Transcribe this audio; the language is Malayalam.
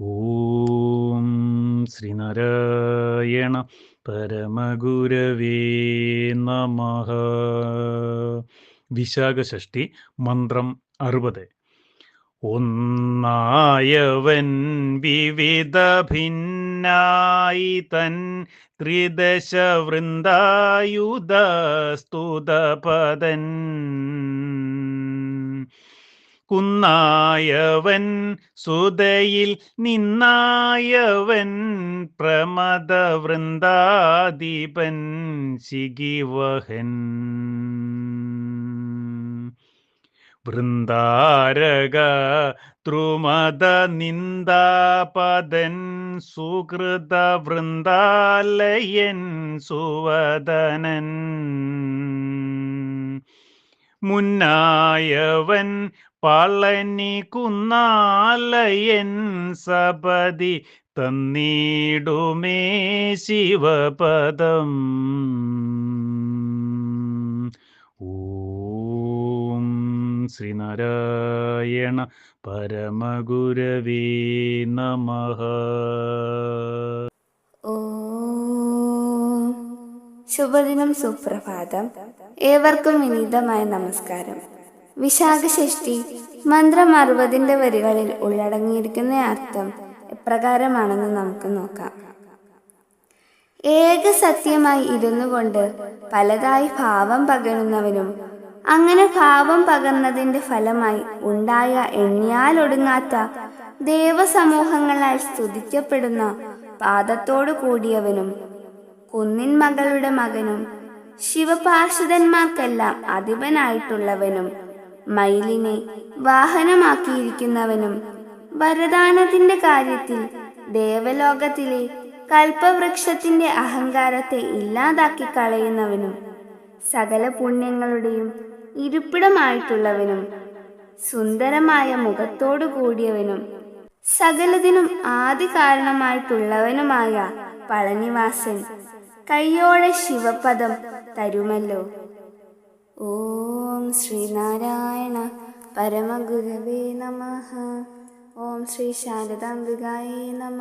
ഓം ശ്രീനാരായണ പരമഗുരവേ നമ. വിശാഖഷ്ടി മന്ത്രം അറുപത്. ഒന്നായവൻ വിവിധ ഭിന്നായി തൻ ത്രിദശ വൃന്ദായുധ സ്തുതപദൻ. കുന്നായവൻ സുതയിൽ നിന്നായവൻ പ്രമദ വൃന്ദാദീപൻ ശിഖിവഹൻ. വൃന്ദാരക ദ്രുമദ നിന്ദാപദൻ സുഹൃത വൃന്ദാലയൻ സുവദനൻ. മുന്നായവൻ പളനി കുന്നാലയൻ സപതി തന്നീടുമേ ശിവപദം. ഓം ശ്രീനാരായണ പരമഗുരവേ നമ. ശുഭദിനം സുപ്രഭാതം. ഏവർക്കും വിനീതമായ നമസ്കാരം. വിശാഖഷഷ്ടി മന്ത്രം അറുപതിന്റെ വരികളിൽ ഉള്ളടങ്ങിയിരിക്കുന്ന അർത്ഥം എപ്രകാരമാണെന്ന് നമുക്ക് നോക്കാം. ഏക സത്യമായി ഇരുന്നു കൊണ്ട് പലതായി ഭാവം പകരുന്നവനും അങ്ങനെ ഭാവം പകർന്നതിന്റെ ഫലമായി ഉണ്ടായ എണ്ണിയാലൊടുങ്ങാത്ത ദേവസമൂഹങ്ങളാൽ സ്തുതിക്കപ്പെടുന്ന പാദത്തോടു കൂടിയവനും കുന്നിൻ മകളുടെ മകനും ശിവപാർഷദന്മാർക്കെല്ലാം അധിപനായിട്ടുള്ളവനും മയിലിനെ വാഹനമാക്കിയിരിക്കുന്നവനും വരദാനത്തിന്റെ കാര്യത്തിൽ ദേവലോകത്തിലെ കൽപ്പവൃക്ഷത്തിന്റെ അഹങ്കാരത്തെ ഇല്ലാതാക്കി കളയുന്നവനും സകല പുണ്യങ്ങളുടെയും ഇരിപ്പിടമായിട്ടുള്ളവനും സുന്ദരമായ മുഖത്തോടു കൂടിയവനും സകലതിനും ആദി കാരണമായിട്ടുള്ളവനുമായ പളനിവാസൻ കയ്യോടെ ശിവപദം തരുമല്ലോ. ഓം ശ്രീനാരായണ പരമഗുരവേ നമ. ഓം ശ്രീ ശാരദാംബികായേ നമ.